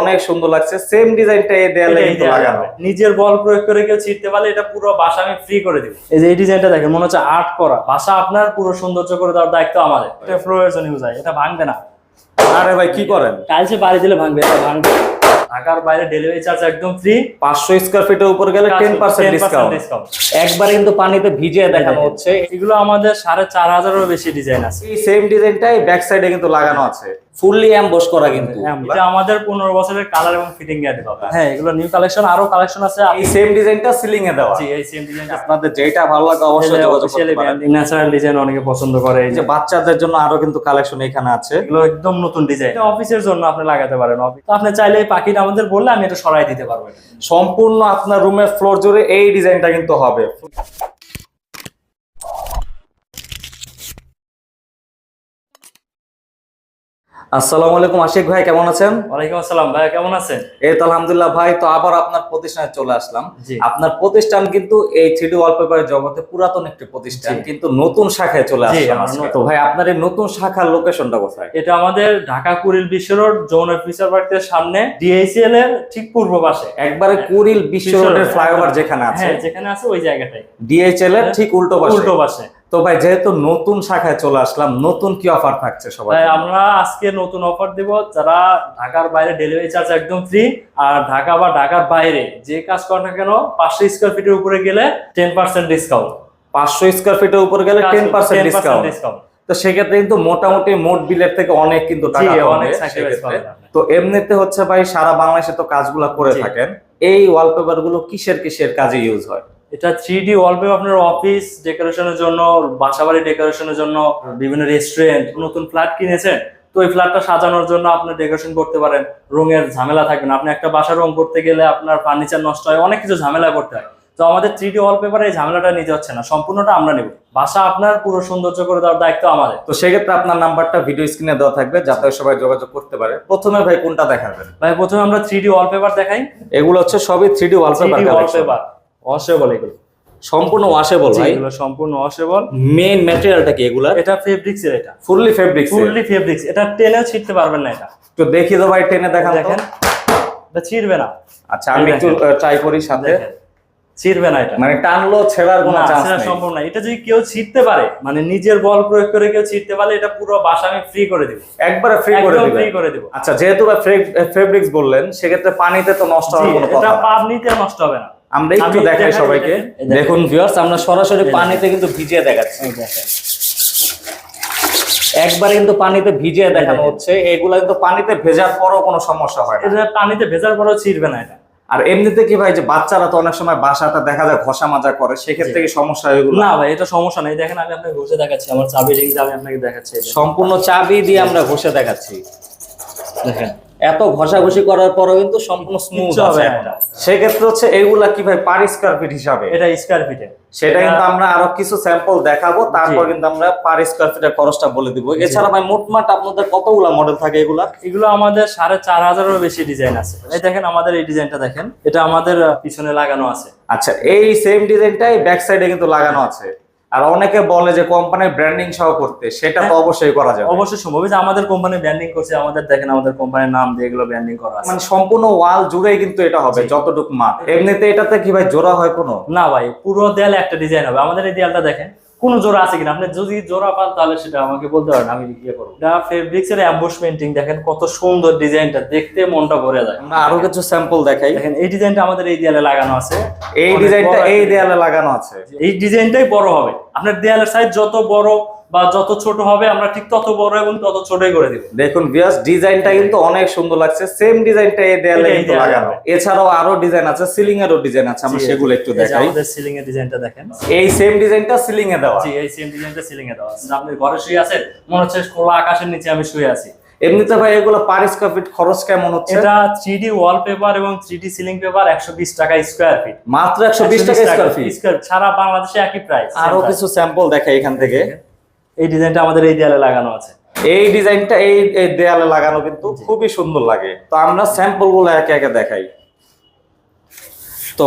অনেক সুন্দর লাগছে। সেম ডিজাইনটা এই দেয়ালে কিন্তু লাগানো। নিজের বল প্রয়োগ করে কেউ ছিটতে পারলে এটা পুরো বাসা আমি ফ্রি করে দিব। এই যে এই ডিজাইনটা দেখেন মনে হচ্ছে আর্ট করা। বাসা আপনার পুরো সৌন্দর্য করে দেওয়ার দায়িত্ব আমাদের। এটা ফ্লোরের জন্য ইউজ হয় এটা ভাঙবে না। আরে ভাই কি করেন? টাইলসে বাড়ি দিলে ভাঙবে এটা ভাঙবে। ঢাকার বাইরে ডেলিভারি চার্জ একদম ফ্রি পাঁচশো স্কোয়ার ফিটের উপর গেলে টেন পার্সেন্ট ডিসকাউন্ট ডিসকাউন্ট একবার কিন্তু পানিতে ভিজিয়ে দেখানো হচ্ছে। এগুলো আমাদের সাড়ে চার হাজারেরও বেশি ডিজাইন আছে। এই সেম ডিজাইনটাই ব্যাক সাইডে কিন্তু লাগানো আছে। ফুললি অ্যাম্বস করা কিন্তু। এটা আমাদের পনেরো বছরের কালার এবং ফিটিং গ্যারান্টি পাবে। হ্যাঁ এগুলো নিউ কালেকশন আরও কালেকশন আছে। এই সেম ডিজাইনটা সিলিং এ দেওয়া। জি এই সেম ডিজাইন আপনাদের যেটা ভালো লাগে অবশ্যই যোগাযোগ করতে পারেন। ন্যাচারাল ডিজাইন অনেকে পছন্দ করে এই যে বাচ্চাদের জন্য আরও কিন্তু কালেকশন এখানে আছে। এগুলো একদম নতুন ডিজাইন অফিসের জন্য আপনি লাগাতে পারেন। অফিস তো আপনি চাইলে এই পাখিটা আমাদের বললে আমি এটা সরাই দিতে পারব। সম্পূর্ণ আপনার রুমের ফ্লোর জুড়ে এই ডিজাইনটা কিন্তু হবে। আসসালামু আলাইকুম আশিক ভাই কেমন আছেন? ওয়ালাইকুম আসসালাম ভাই কেমন আছেন? এই তো আলহামদুলিল্লাহ ভাই তো আবার আপনার প্রতিষ্ঠানে চলে আসলাম। আপনার প্রতিষ্ঠান কিন্তু এই থ্রিডি ওয়ালপেপারের জগতে পুরাতন একটি প্রতিষ্ঠান কিন্তু নতুন শাখায় চলে আসলাম। তো ভাই আপনার এই নতুন শাখার লোকেশনটা কোথায়? এটা আমাদের ঢাকা কুড়িল বিশ্ব রোড যৌন ফিচার পার্কের সামনে ডিএসিএল এর ঠিক পূর্ব পাশে। একবারে কুড়িল বিশ্ব রোডের ফ্লাইওভার যেখানে আছে। হ্যাঁ যেখানে আছে ওই জায়গাটাই। ডিএইচএল এর ঠিক উল্টো পাশে। উল্টো পাশে। তো ভাই যেহেতু নতুন শাখায় চলে আসলাম নতুন কি অফার থাকছে সবাই আমরা আজকে নতুন অফার দেব যারা ঢাকার বাইরে ডেলিভারি চার্জ একদম ফ্রি আর ঢাকা বা ঢাকার বাইরে যে কাজ করে না কেন পাঁচশো স্কোয়ার ফিটের উপরে গেলে টেন পার্সেন্ট ডিসকাউন্ট পাঁচশো স্কোয়ার ফিটের উপর গেলে টেন পার্সেন্ট ডিসকাউন্ট ডিসকাউন্ট তো সেক্ষেত্রে কিন্তু মোটামুটি মোট বিলের থেকে অনেক কিন্তু টাকা। তো এমনিতে হচ্ছে ভাই সারা বাংলাদেশে তো কাজগুলো করে থাকেন। এই ওয়ালপেপারগুলো কিসের কিসের কাজে ইউজ হয়? এটা থ্রি ডি ওয়ালপেপার আপনার অফিস ডেকোরেশনের জন্য বাসাবাড়ি ডেকোরেশনের জন্য বিভিন্ন রেস্টুরেন্ট নতুন ফ্ল্যাট কিনেছেন তো ওই ফ্ল্যাটটা সাজানোর জন্য আপনি ডেকোরেশন করতে পারেন। রঙের ঝামেলা থাকবে না। আপনি একটা বাসা রং করতে গেলে আপনার ফার্নিচার নষ্ট হয় অনেক কিছু ঝামেলা করতে হয়। তো আমাদের থ্রি ডি ওয়ালপেপারে এই ঝামেলাটা নিতে হচ্ছে না। সম্পূর্ণটা আমরা নেব। বাসা আপনার পুরো সৌন্দর্য করে দেওয়ার দায়িত্ব আমাদের। তো সেক্ষেত্রে আপনার নাম্বারটা ভিডিও স্ক্রিনে দেওয়া থাকবে যাতে সবাই যোগাযোগ করতে পারে। প্রথমে ভাই কোনটা দেখাবেন? ভাই প্রথমে আমরা থ্রি ডি ওয়ালপেপার দেখাই। এগুলো হচ্ছে সবই three D wallpaper wallpaper washable এগুলো। সম্পূর্ণ ওয়াশেবল ভাই এগুলো সম্পূর্ণ ওয়াশেবল মেইন ম্যাটেরিয়ালটা কি এগুলা এটা ফেব্রিক্স এর এটা। ফুললি ফেব্রিক ফুললি ফেব্রিক্স এটা টেনেও ছিটতে পারবেন না এটা। তো তো ভাই টেনে দেখান। দেখেন। এটা ছিড়বে না। আচ্ছা আমি একটু ট্রাই করি সাথে। ছিড়বে না এটা। মানে টানলো ছেড়ার কোনো চান্স নেই। সম্ভব না। এটা যদি কেউ ছিড়তে পারে মানে নিজের বল প্রয়োগ করে কেউ ছিড়তে পারলে এটা পুরো বাসা আমি ফ্রি করে দিব। একবারে ফ্রি করে দিবেন। ফ্রি করে দিব। আচ্ছা যেহেতু ফেব্রিক্স বললেন সেক্ষেত্রে পানিতে তো নষ্ট জি, হওয়ার কোনো কথা এটা না। পাব নিতে নষ্ট হবে না। আমরা একটু দেখাই সবাইকে। দেখেন, ভিউয়ার্স আমরা সরাসরি পানিতে কিন্তু ভিজিয়ে দেখাচ্ছি। একবারে কিন্তু পানিতে ভিজিয়ে দেখানো। হচ্ছে। এগুলা কিন্তু পানিতে ভেজার পরও কোনো সমস্যা হয় না। পানিতে ভেজার পরেও ছিড়বে না এটা। আর এমনিতে কি ভাই যে বাচ্চারা তো অনেক সময় বাসাটা দেখা যায় ঘষা মাজা করে সেক্ষেত্রে কি সমস্যা হয় এগুলো? না ভাই এটা সমস্যা নেই। দেখেন আমি আপনাকে ঘষে দেখাচ্ছি। আমার চাবি রিং আমি আপনাকে দেখাচ্ছি। সম্পূর্ণ চাবি দিয়ে আমরা ঘষে দেখাচ্ছি। দেখেন। এত ঘষাঘষি করার পরও কিন্তু সম্পূর্ণ স্মুথ হবে। সেক্ষেত্রে হচ্ছে এগুলা কি ভাই পার স্কোয়ার ফিট হিসাবে? এটা স্কোয়ার ফিটে সেটা কিন্তু আমরা আরও কিছু স্যাম্পল দেখাবো তারপর কিন্তু আমরা পার স্কোয়ার ফিটের খরচটা বলে দিব। এছাড়া ভাই মোটমাট আপনাদের কতগুলা মডেল থাকে এগুলা? এগুলো আমাদের সাড়ে চার হাজারেরও বেশি ডিজাইন আছে। এই দেখেন আমাদের এই ডিজাইনটা দেখেন। এটা আমাদের পিছনে লাগানো আছে। আচ্ছা এই সেম ডিজাইনটাই ব্যাক সাইডে কিন্তু লাগানো আছে। আর অনেকে বলে যে কোম্পানির ব্র্যান্ডিং সহ করতে সেটা তো অবশ্যই করা যায় অবশ্যই সম্ভব। যে আমাদের কোম্পানি ব্র্যান্ডিং করছে আমাদের দেখেন আমাদের কোম্পানির নাম দিয়ে এগুলো ব্র্যান্ডিং করা আছে। মানে সম্পূর্ণ ওয়াল জুড়েই কিন্তু এটা হবে যতটুকু মাপ। এমনিতে এটাতে কি ভাই জোড়া হয় কোনো? না ভাই পুরো দেয়ালে একটা ডিজাইন হবে। আমাদের এই দেয়ালটা দেখেন। কোন জোড়া আছে কিনা? আপনি যদি জোড়া পান তাহলে সেটা আমাকে বলতে পারেন আমি ইয়ে করব। এটা ফেব্রিক্স এর অ্যাম্বুশমেন্টিং দেখেন কত সুন্দর ডিজাইনটা দেখতে মনটা ভরে যায়। আমরা আরও কিছু স্যাম্পল দেখাই। দেখেন এই ডিজাইনটা আমাদের এই দেয়ালে লাগানো আছে। এই ডিজাইনটা এই দেয়ালে লাগানো আছে। এই ডিজাইনটাই বড় হবে। আপনার দেয়ালের সাইজ যত বড় বা যত ছোট হবে আমরা ঠিক তত বড় এবং তত ছোটই করে দিব। দেখুন বিয়াস ডিজাইনটা কিন্তু অনেক সুন্দর লাগছে। সেম ডিজাইনটা এই দেয়ালে কিন্তু লাগানো। এছাড়াও আরও ডিজাইন আছে সিলিং এরও ডিজাইন আছে আমরা সেগুলো একটু দেখাই। আমাদের সিলিং এর ডিজাইনটা দেখেন। এই সেম ডিজাইনটা সিলিং এ দেওয়া। জি এই সেম ডিজাইনটা সিলিং এ দেওয়া আছে। আপনি ঘরে শুয়ে আছেন মনে হচ্ছে খোলা আকাশের নিচে আমি শুয়ে আছি। এমনিতে ভাই এগুলো পার স্কোয়ার ফিট খরচ কেমন হচ্ছে? এটা থ্রি ডি ওয়ালপেপার এবং থ্রি ডি সিলিং পেপার একশো বিশ টাকা স্কোয়ার ফিট মাত্র একশো বিশ টাকা স্কোয়ার ফিট স্কোয়ার সারা বাংলাদেশে একই প্রাইস আরও কিছু স্যাম্পল দেখাই এখান থেকে। এই ডিজাইনটা আমাদের এই দেয়ালে লাগানো আছে। এই ডিজাইনটা এই দেয়ালে লাগানো কিন্তু খুবই সুন্দর লাগে। তো আমরা স্যাম্পলগুলো একে একে দেখাই। তো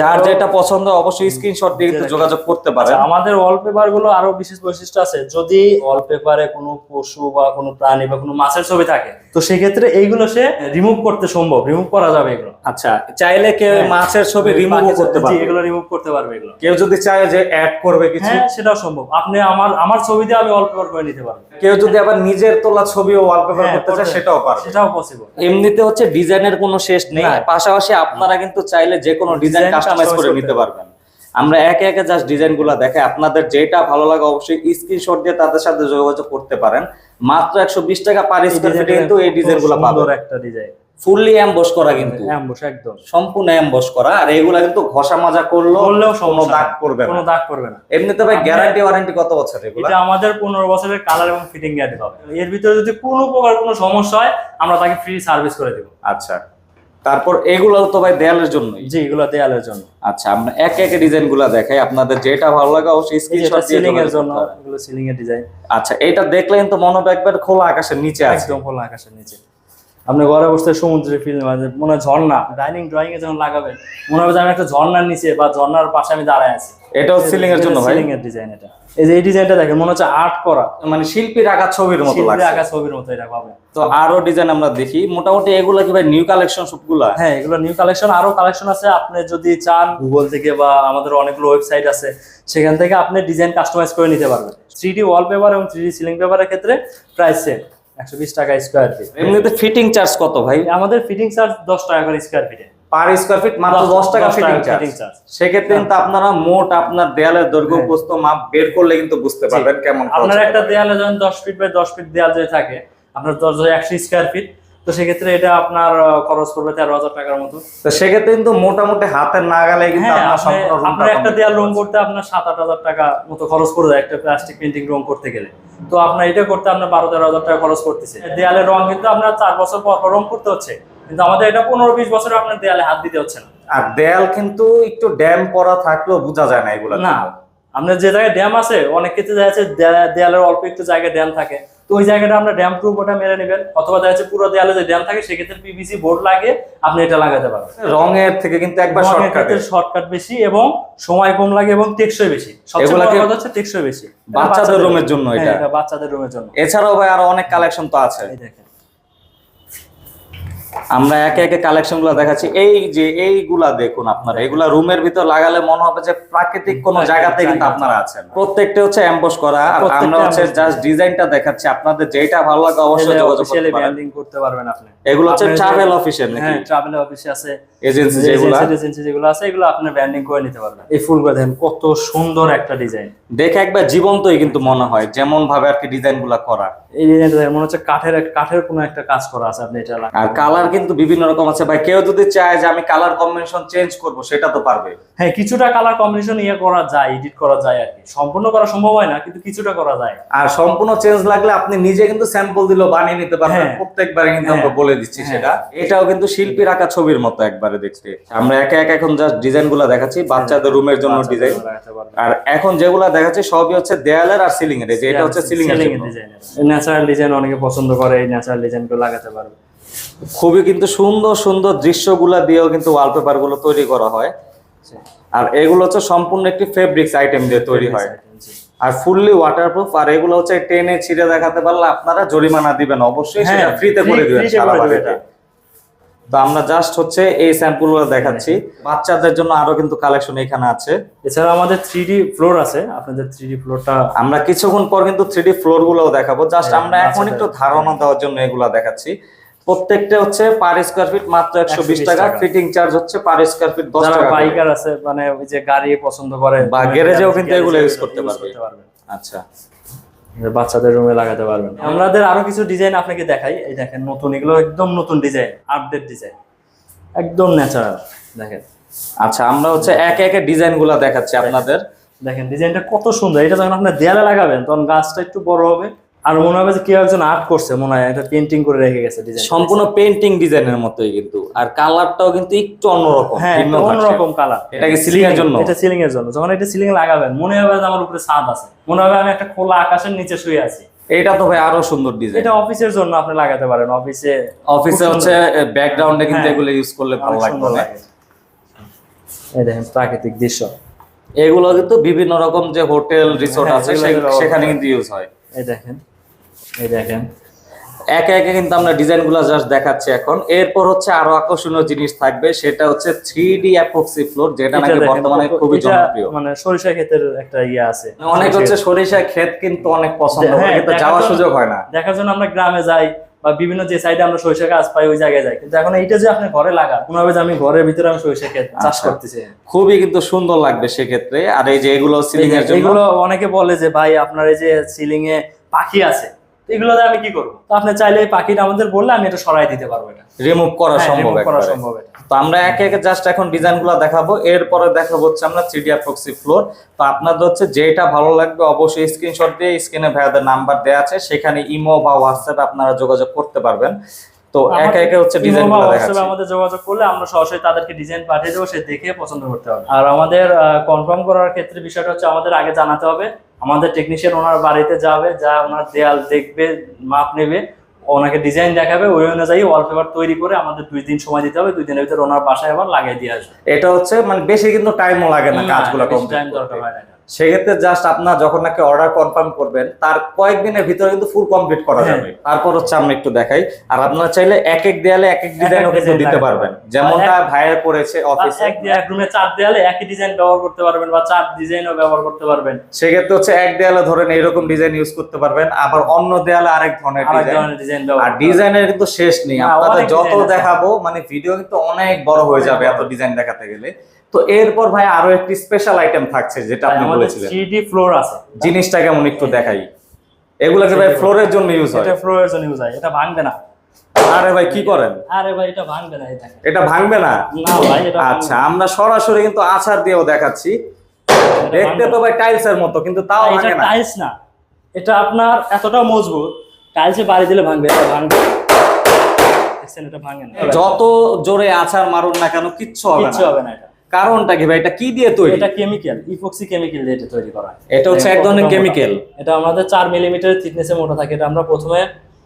যার যেটা পছন্দ অবশ্যই স্ক্রিনশট দিয়ে কিন্তু যোগাযোগ করতে পারে আচ্ছা, আমাদের ওয়ালপেপারগুলো আরও বিশেষ বৈশিষ্ট্য আছে। যদি ওয়ালপেপারে কোনো পশু বা কোনো প্রাণী বা কোনো মাছের ছবি থাকে তো সেক্ষেত্রে এইগুলো সে রিমুভ করতে সম্ভব রিমুভ করা যাবে এগুলো। আচ্ছা চাইলে কেউ হ্যাঁ। মাছের ছবি রিমুভ করতে পারবে। এগুলো রিমুভ করতে পারবে এগুলো। কেউ যদি চায় যে অ্যাড করবে কিছু হ্যাঁ সেটাও সম্ভব। আপনি আমার আমার ছবি দিয়ে আমি অল্প করে নিতে পারব। কেউ যদি আবার নিজের তোলা ছবিও ওয়ালপেপার হ্যাঁ, করতে চায় সেটাও পারবে। সেটাও পসিবল এমনিতে হচ্ছে ডিজাইনের কোনো শেষ নেই। পাশাপাশি আপনারা কিন্তু চাইলে যে কোনো ডিজাইন কাস্টমাইজ করে নিতে পারবেন। আমরা একে একে জাস্ট ডিজাইনগুলা দেখে আপনাদের যেটা ভালো লাগে অবশ্যই স্ক্রিনশট দিয়ে তাদের সাথে যোগাযোগ করতে পারেন। মাত্র একশো বিশ টাকা পার স্কোয়ার ফিটে কিন্তু এই ডিজাইনগুলো সুন্দর একটা ডিজাইন ফুললি অ্যাম্বস করা কিন্তু। একদম। সম্পূর্ণ অ্যাম্বস করা। আর এগুলা কিন্তু ঘষা মাজা করল করলেও কোনো দাগ। করবে কোনো দাগ করবে না। এমনিতে ভাই গ্যারান্টি ওয়ারেন্টি কত বছর এগুলা? এটা আমাদের পনেরো বছরের কালার এবং ফিটিং গ্যারান্টি পাবে। এর ভিতরে যদি কোনো প্রকার কোনো সমস্যা হয় আমরা তাকে ফ্রি সার্ভিস করে দেব। আচ্ছা। তারপর এগুলো তো ভাই দেয়ালের জন্য জি এগুলো দেয়ালের জন্য। আচ্ছা আমরা এক এক ডিজাইনগুলো দেখাই। আপনাদের যেটা ভালো লাগে অবশ্যই স্ক্রিনশট দিয়ে সিলিং এর জন্য এগুলো সিলিং এর ডিজাইন আচ্ছা এটা দেখলেন তো মনে হবে একবার খোলা আকাশের নিচে আছে। একদম খোলা আকাশের নিচে। আপনি ঘরে বসে সমুদ্রে ফিল মানে মনে হয় ঝর্ণা ডাইনিং ড্রয়িং এ যখন লাগাবেন মনে হবে যে আমি একটা ঝর্ণার নিচে বা ঝর্ণার পাশে আমি দাঁড়ায় আছি। এটাও সিলিং এর জন্য ভাই? সিলিং এর ডিজাইন এটা। এই যে এই ডিজাইনটা দেখেন মনে হচ্ছে আর্ট করা। মানে শিল্পীর আঁকা ছবির মতো লাগছে। আঁকা ছবির মতো এটা পাবেন। তো আরও ডিজাইন আমরা দেখি। মোটামুটি এগুলো কি ভাই নিউ কালেকশন সবগুলা? হ্যাঁ এগুলো নিউ কালেকশন আরও কালেকশন আছে। আপনি যদি চান গুগল থেকে বা আমাদের অনেকগুলো ওয়েবসাইট আছে সেখান থেকে আপনি ডিজাইন কাস্টমাইজ করে নিতে পারবেন। থ্রি ডি ওয়ালপেপার এবং থ্রি ডি সিলিং পেপারের ক্ষেত্রে প্রাইস সেম একশো বিশ টাকা স্কয়ার ফিট এমনিতে ফিটিং চার্জ কত ভাই? আমাদের ফিটিং চার্জ দশ টাকা করে স্কোয়ার ফিটে পার স্কোয়ার ফিট মাত্র দশ টাকা ফিটিং চার্জ সেক্ষেত্রে কিন্তু আপনারা মোট আপনার দেয়ালের দৈর্ঘ্য হ্যাঁ। প্রস্থ মাপ বের করলে কিন্তু বুঝতে পারবেন কেমন আপনার একটা দেয়ালে যখন দশ ফিট বাই দশ ফিট দেয়াল যদি থাকে আপনার দশ একশো স্কোয়ার ফিট তো সেক্ষেত্রে এটা আপনার খরচ করবে তেরো হাজার টাকার মতো। তো সেক্ষেত্রে কিন্তু মোটামুটি হাতের নাগালে কিন্তু হ্যাঁ আপনার একটা দেয়াল রং করতে আপনার সাত আট হাজার টাকা মতো খরচ করে দেয় একটা প্লাস্টিক পেন্টিং রং করতে গেলে। তো আপনার এটা করতে আপনার বারো তেরো হাজার টাকা খরচ করতেছে দেয়ালের রং কিন্তু আপনার চার বছর পর রং করতে হচ্ছে। কিন্তু আমাদের এটা পনেরো বিশ বছরে আপনার দেয়ালে হাত দিতে হচ্ছে না। আর দেয়াল কিন্তু একটু ড্যাম করা থাকলেও বোঝা যায় না এগুলা না আপনার যে জায়গায় ড্যাম আছে অনেক ক্ষেত্রে দেখা যাচ্ছে দেয়ালের অল্প একটু জায়গায় ড্যাম থাকে। তো ওই জায়গাটা আমরা ড্যাম প্রুফ ওটা মেরে নেবেন। অথবা দেখা যাচ্ছে পুরো দেয়ালে যে ড্যাম থাকে সেক্ষেত্রে পিভিসি বোর্ড লাগে আপনি এটা লাগাতে পারেন রঙের থেকে কিন্তু একবার শর্টকাট শর্টকাট বেশি এবং সময় কম লাগে এবং টেকসই বেশি। সবচেয়ে বড় কথা হচ্ছে টেকসই বেশি। বাচ্চাদের রুমের জন্য হ্যাঁ, এটা। এটা বাচ্চাদের রুমের জন্য। এছাড়াও ভাই আরও অনেক কালেকশন তো আছে। এই দেখেন। আমরা একে একে কালেকশনগুলো দেখাচ্ছি। এই যে এইগুলা দেখুন আপনারা এগুলা রুমের ভিতর লাগালে মনে হবে যে প্রাকৃতিক কোন জায়গাতে কিন্তু আপনারা আছেন। প্রত্যেকটা হচ্ছে এমবস করা আর আমরা হচ্ছে জাস্ট ডিজাইনটা দেখাচ্ছি। আপনাদের যেটা ভালো লাগে অবশ্যই যোগাযোগ করতে পারেন। করতে পারবেন আপনি। এগুলো হচ্ছে ট্রাভেল অফিসের নাকি? হ্যাঁ ট্রাভেল অফিসে আছে। এজেন্সি যেগুলা। এজেন্সি যেগুলো আছে এগুলো আপনি ব্র্যান্ডিং করে নিতে পারবেন। এই ফুলগুলো দেখেন কত সুন্দর একটা ডিজাইন দেখে একবার জীবন্তই কিন্তু মনে হয় যেমন ভাবে আর কি ডিজাইনগুলা করা। এই ডিজাইনটা মনে হচ্ছে কাঠের কাঠের কোনো একটা কাজ করা আছে আপনি এটা আর কালার কিন্তু বিভিন্ন রকম আছে ভাই। কেউ যদি চায় যে আমি কালার কম্বিনেশন চেঞ্জ করব সেটা তো পারবে। হ্যাঁ কিছুটা কালার কম্বিনেশন ইয়ে করা যায় এডিট করা যায় আর কি। সম্পূর্ণ করা সম্ভব হয় না কিন্তু কিছুটা করা যায়। আর সম্পূর্ণ চেঞ্জ লাগলে আপনি নিজে কিন্তু স্যাম্পল দিলেও বানিয়ে নিতে পারবেন। হ্যাঁ। প্রত্যেকবারে কিন্তু আমরা হ্যাঁ। বলে দিচ্ছি। সেটা। এটাও কিন্তু শিল্পীর আঁকা ছবির মতো একবারে দেখতে। আমরা একে একে এখন জাস্ট ডিজাইনগুলা দেখাচ্ছি বাচ্চাদের রুমের জন্য ডিজাইন। আর এখন যেগুলা দেখাচ্ছি সবই হচ্ছে দেয়ালের আর সিলিং এর। যে এটা হচ্ছে সিলিং এর। ন্যাচারাল ডিজাইন অনেকে পছন্দ করে এই ন্যাচারাল ডিজাইনগুলো লাগাতে পারবে। খুবই কিন্তু সুন্দর সুন্দর দৃশ্যগুলো দিয়েও কিন্তু ওয়ালপেপারগুলো তৈরি করা হয়। আর এগুলো হচ্ছে সম্পূর্ণ একটি ফেব্রিক্স আইটেম দিয়ে তৈরি হয়। আর ফুললি ওয়াটারপ্রুফ আর এগুলো হচ্ছে টেনে ছিঁড়ে দেখাতে পারলে আপনারা জরিমানা দিবেন অবশ্যই সেটা হ্যাঁ, ফ্রিতে করে দিবেন সারা বাড়িতে। তো আমরা জাস্ট হচ্ছে এই স্যাম্পলগুলো দেখাচ্ছি। বাচ্চাদের জন্য আরও কিন্তু কালেকশন এখানে আছে। এছাড়া আমাদের থ্রি ফ্লোর আছে। আপনাদের থ্রি ফ্লোরটা আমরা কিছুক্ষণ পর কিন্তু থ্রি ফ্লোর গুলোও দেখাবো। জাস্ট হ্যাঁ, আমরা এখন একটু ধারণা দেওয়ার জন্য এগুলা দেখাচ্ছি। প্রত্যেকটা হচ্ছে পার স্কোয়ার ফিট মাত্র একশো বিশ 120 টাকা। ফিটিং চার্জ হচ্ছে পার স্কোয়ার ফিট দশ যারা টাকা বাইকার আছে মানে ওই যে গাড়ি পছন্দ করে বা মানে গ্যারেজেও কিন্তু এগুলো ইউজ করতে। পারবে। আচ্ছা। বাচ্চাদের রুমে লাগাতে পারবেন। আমাদের আরও কিছু ডিজাইন আপনাকে দেখাই। এই দেখেন, নতুন, এগুলো একদম নতুন ডিজাইন আপডেট ডিজাইন একদম ন্যাচারাল দেখেন। আচ্ছা আমরা হচ্ছে এক একে ডিজাইনগুলা দেখাচ্ছি আপনাদের। দেখেন ডিজাইনটা কত সুন্দর। এটা যখন আপনার দেয়ালে লাগাবেন, তখন গাছটা একটু বড় হবে। আর মনে হবে যে কেউ একজন আর্ট করছে মনে হয় এটা পেন্টিং করে রেখে গেছে ডিজাইন সম্পূর্ণ পেন্টিং ডিজাইনের মতোই কিন্তু। আর কালারটাও কিন্তু একটু অন্যরকম হ্যাঁ একটা। অন্যরকম কালার এটাকে সিলিং এর জন্য? এটা সিলিং এর জন্য। যখন এটা সিলিং লাগাবেন মনে হবে যে আমার উপরে ছাদ আছে। মনে হবে আমি একটা খোলা আকাশের নিচে শুয়ে আছি। এটা তো ভাই আরও সুন্দর ডিজাইন এটা অফিসের জন্য আপনি লাগাতে পারেন। অফিসে অফিসে হচ্ছে ব্যাকগ্রাউন্ডে কিন্তু হ্যাঁ। এগুলো ইউজ করলে ভালো লাগবে। এই দেখেন প্রাকৃতিক দৃশ্য। এগুলো কিন্তু বিভিন্ন রকম যে হোটেল রিসোর্ট হ্যাঁ, আছে সেখানে কিন্তু ইউজ হয়। এই দেখেন। এই দেখেন। একে একে কিন্তু আমরা ডিজাইনগুলা জাস্ট দেখাচ্ছি এখন। এরপর হচ্ছে আরও আকর্ষণীয় জিনিস থাকবে সেটা হচ্ছে থ্রি ডি অ্যাপক্সি ফ্লোর যেটা নাকি বর্তমানে খুবই জনপ্রিয়। মানে সরিষা ক্ষেতের একটা ইয়ে আছে। অনেক হচ্ছে সরিষা ক্ষেত কিন্তু অনেক পছন্দ করে হ্যাঁ, কিন্তু যাওয়ার সুযোগ হয় না। দেখার জন্য আমরা গ্রামে যাই বা বিভিন্ন যে সাইডে আমরা সরিষা গাছ পাই ওই জায়গায় যাই। কিন্তু এখন এইটা যে আপনি ঘরে লাগা কোনোভাবে যে আমি ঘরের ভিতরে আমি সরিষা ক্ষেত চাষ আচ্ছা। করতেছি। খুবই কিন্তু সুন্দর লাগবে সেক্ষেত্রে। আর এই যে এগুলো সিলিং এর জন্য এগুলো অনেকে বলে যে ভাই আপনার এই যে সিলিং এ পাখি আছে। এগুলো আমি কি করব? তো আপনি চাইলে পাখিটা আমাদের বললে আমি এটা সরাই দিতে পারব এটা। রিমুভ করা হ্যাঁ, সম্ভব করা সম্ভব এটা। তো আমরা একে একে জাস্ট এখন ডিজাইনগুলো দেখাবো। এরপরে দেখাবো হচ্ছে আমরা থ্রি ডি অ্যাপ্রক্সি ফ্লোর তো আপনাদের হচ্ছে যেটা ভালো লাগবে অবশ্যই স্ক্রিনশট দিয়ে স্ক্রিনে ভাইয়াদের নাম্বার দেওয়া আছে। সেখানে ইমো বা হোয়াটসঅ্যাপে আপনারা যোগাযোগ করতে পারবেন। তো একে একে হচ্ছে ডিজাইন ইমো বা গুলো হোয়াটসঅ্যাপে দেখাচ্ছি। আমাদের যোগাযোগ করলে আমরা সরাসরি তাদেরকে ডিজাইন পাঠিয়ে দেবো সে দেখে পছন্দ করতে হবে আর আমাদের কনফার্ম করার ক্ষেত্রে বিষয়টা হচ্ছে আমাদের আগে জানাতে হবে। আমাদের টেকনিশিয়ান ওনার বাড়িতে যাবে যা ওনার দেয়াল দেখবে মাপ নেবে ওনাকে ডিজাইন দেখাবে ওই অনুযায়ী ওয়ালপেপার তৈরি করে আমাদের দুই দিন সময় দিতে হবে দুই দিনের ভিতরে ওনার বাসায় আবার লাগিয়ে দিয়ে আসবে এটা হচ্ছে মানে বেশি কিন্তু টাইমও লাগে না কাজগুলো টাইম দরকার হয় না। সেক্ষেত্রে জাস্ট আপনার যখন নাকি অর্ডার কনফার্ম করবেন তার কয়েকদিনের ভিতরে কিন্তু ফুল কমপ্লিট করা হ্যাঁ। যাবে। তারপর হচ্ছে আমরা একটু দেখাই। আর আপনারা চাইলে এক এক দেয়ালে এক এক ডিজাইনও কিন্তু দিতে পারবেন। যেমনটা ভাইয়ের করেছে অফিসে এক রুমে চার দেয়ালে একই ডিজাইন ব্যবহার করতে পারবেন বা চার ডিজাইনও ব্যবহার করতে পারবেন। সেক্ষেত্রে হচ্ছে এক দেয়ালে ধরেন এরকম ডিজাইন ইউজ করতে পারবেন আবার অন্য দেয়ালে আরেক ধরনের ডিজাইন আর ডিজাইনের কিন্তু শেষ নেই। না, আপনাদের যত দেখাবো মানে ভিডিও কিন্তু অনেক বড় হয়ে যাবে এত ডিজাইন দেখাতে গেলে। তো এরপর ভাই আরও একটি স্পেশাল আইটেম থাকছে যেটা আপনি বলেছিলেন থ্রি ফ্লোর আছে। জিনিসটা কেমন একটু দেখাই। ভাই ফ্লোরের জন্য ইউজ হয়। এটা ফ্লোরের জন্য ইউজ হয়। এটা ভাঙবে না। আরে ভাই কি করেন? আরে ভাই এটা ভাঙবে না এটা এটা ভাঙবে না? না ভাই এটা আচ্ছা আমরা সরাসরি কিন্তু আচার দিয়েও দেখাচ্ছি। দেখতে তো ভাই টাইলস এর মতো কিন্তু তাও ভাঙে না। টাইলস না। এটা আপনার এতটা মজবুত টাইলসে বাড়ি দিলে ভাঙবে এটা ভাঙবে। যত জোরে আচার মারুন না কেন কিচ্ছু হবে কিচ্ছু না হবে না এটা। কারণটা কি ভাই? এটা কি দিয়ে তৈরি? এটা কেমিক্যাল ইপক্সি কেমিক্যাল দিয়ে এটা তৈরি করা। এটা হচ্ছে এক ধরনের কেমিক্যাল এটা আমাদের চার মিলিমিটার থিকনেসে মোটা থাকে। এটা আমরা প্রথমে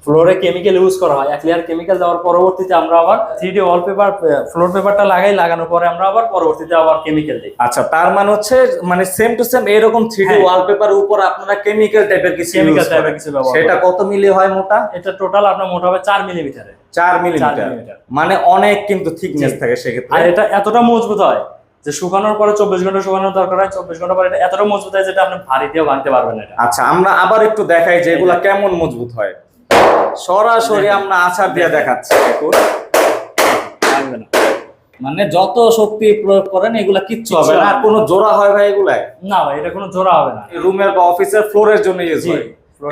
ফ্লোরে কেমিক্যাল ইউজ করা হয়। এক লেয়ার কেমিক্যাল দেওয়ার পরবর্তীতে আমরা আবার থ্রি ডি ওয়ালপেপার ফ্লোর পেপারটা লাগাই লাগানোর পরে আমরা আবার পরবর্তীতে আবার কেমিক্যাল দিই। আচ্ছা তার মানে হচ্ছে মানে সেম টু সেম এরকম থ্রি ডি। ওয়ালপেপার উপর আপনারা কেমিক্যাল টাইপের কিছু এর করেন। কিছু ব্যবহার সেটা কত মিলি হয় মোটা? এটা টোটাল আপনার মোটা হবে চার মিলিমিটারে চার মিলিমিটার। মানে অনেক কিন্তু থিকনেস। থাকে সেক্ষেত্রে। আর এটা এতটা মজবুত হয় যে শুকানোর পরে চব্বিশ ঘণ্টা শুকানোর দরকার হয় চব্বিশ ঘণ্টা পরে এটা এতটা মজবুত হয় যেটা আপনি ভারী দিয়েও ভাঙতে পারবেন না এটা। আচ্ছা আমরা আবার একটু দেখাই যে এগুলা কেমন মজবুত হয়। সরাসরি আমরা আচার দিয়ে দেখাচ্ছি। দেখুন। না। মানে যত শক্তি প্রয়োগ করেন এগুলা কিচ্ছু হবে না। আর কোনো জোড়া হয় ভাই এগুলা না ভাই এটা কোনো জোড়া হবে না। রুমের বা অফিসের ফ্লোরের জন্য ইউজ হয়।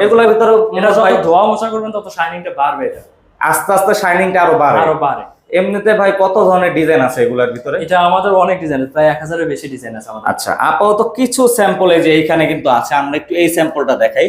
এগুলোর ভিতরে এটা যত ধোয়া মোছা করবেন তত শাইনিংটা বাড়বে এটা। আস্তে আস্তে শাইনিংটা আরও বাড়ে। আরও বাড়ে। এমনিতে ভাই কত ধরনের ডিজাইন আছে এগুলোর ভিতরে? এটা আমাদের অনেক ডিজাইন প্রায় এক হাজারের বেশি ডিজাইন আছে আমাদের। আচ্ছা আপাতত কিছু স্যাম্পল এই যে এইখানে কিন্তু আছে আমরা একটু এই স্যাম্পলটা দেখাই।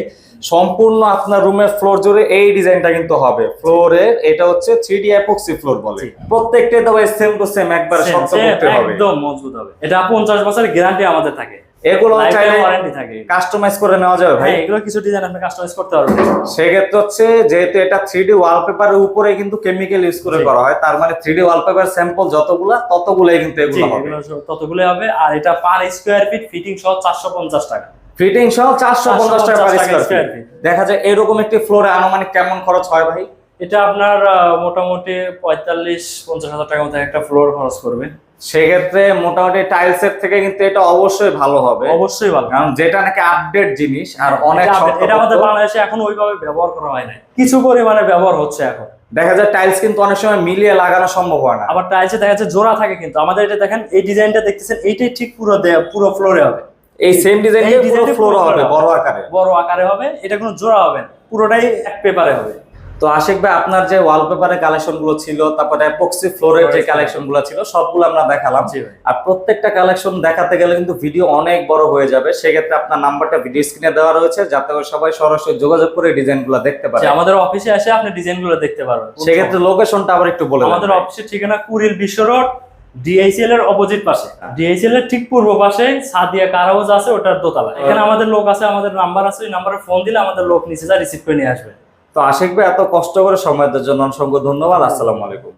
সম্পূর্ণ আপনার রুমের ফ্লোর জুড়ে এই ডিজাইনটা কিন্তু হবে। ফ্লোরে এটা হচ্ছে থ্রি ডি অ্যাপক্সি ফ্লোর বলে। প্রত্যেকটাই তো সেম টু সেম একবার শক্ত করতে হবে। একদম মজবুত হবে। এটা পঞ্চাশ বছরের গ্যারান্টি আমাদের থাকে। এগুলো চাইলে ওয়ারেন্টি থাকে। কাস্টমাইজ করে নেওয়া যাবে ভাই। ভাই এগুলো কিছু ডিজাইন আপনি কাস্টমাইজ করতে পারবেন। সেক্ষেত্রে হচ্ছে যেহেতু এটা থ্রি ওয়ালপেপারের উপরে কিন্তু কেমিক্যাল ইউজ করে করা হয় তার মানে থ্রি ওয়ালপেপার স্যাম্পল যতগুলা ততগুলাই কিন্তু এগুলো হবে। এগুলো হবে। আর এটা পার স্কোয়ার ফিট ফিটিং সহ টাকা। ফিটিং সহ চারশো পঞ্চাশ টাকা 450 টাকা square square feet। feet। দেখা যায় এরকম একটি ফ্লোরে আনুমানিক কেমন খরচ হয় ভাই? এটা আপনার মোটামুটি পঁয়তাল্লিশ পঞ্চাশ হাজার টাকার মতো একটা ফ্লোর খরচ করবে সেক্ষেত্রে মোটামুটি টাইলস এর থেকে কিন্তু এটা অবশ্যই ভালো হবে। অবশ্যই ভালো। কারণ যেটা নাকি আপডেট জিনিস আর অনেক এটা আমাদের বাংলাদেশে এখন ওইভাবে ব্যবহার করা হয় না কিছু পরিমাণে ব্যবহার হচ্ছে এখন। দেখা যায় টাইলস কিন্তু অনেক সময় মিলিয়ে লাগানো সম্ভব হয় না। আবার টাইলসে দেখা যাচ্ছে জোড়া থাকে কিন্তু। আমাদের এটা দেখেন এই ডিজাইনটা দেখতেছেন এইটাই ঠিক পুরো পুরো ফ্লোরে হবে। এই সেম ডিজাইন টা ফ্লোর হবে বড় আকারে। বড় আকারে হবে এটা কোনো জোড়া হবে না। পুরোটাই এক পেপারে হবে। তো আশিক ভাই আপনার যে ওয়ালপেপারের কালেকশনগুলো ছিল তারপরে অ্যাপক্সি ফ্লোরের যে Floor, কালেকশনগুলো ছিল সবগুলো আমরা দেখালাম। আর প্রত্যেকটা কালেকশন দেখাতে গেলে কিন্তু ভিডিও অনেক বড় হয়ে যাবে। সেক্ষেত্রে আপনার নাম্বারটা ভিডিও স্ক্রিনে দেওয়া রয়েছে যাতে করে সবাই সরাসরি যোগাযোগ করে ডিজাইনগুলো দেখতে পারে। আমাদের অফিসে এসে আপনি ডিজাইনগুলো দেখতে পারবেন। সেক্ষেত্রে লোকেশনটা আবার একটু বলে আমাদের। অফিসের ঠিকানা কুড়িল বিশ্ব রোড ডিএইচএল এর অপোজিট পাশে। ডিএইচএল এর ঠিক পূর্ব পাশে সাদিয়া কার হাউস আছে ওটার দোতলা। এখানে আমাদের লোক আছে আমাদের নাম্বার আছে ওই নাম্বারে ফোন দিলে আমাদের লোক নিচে যা রিসিভ করে নিয়ে আসবে। তো আশিক ভাই এত কষ্ট করে সময় দেওয়ার জন্য অসংখ্য ধন্যবাদ। আসসালামু আলাইকুম।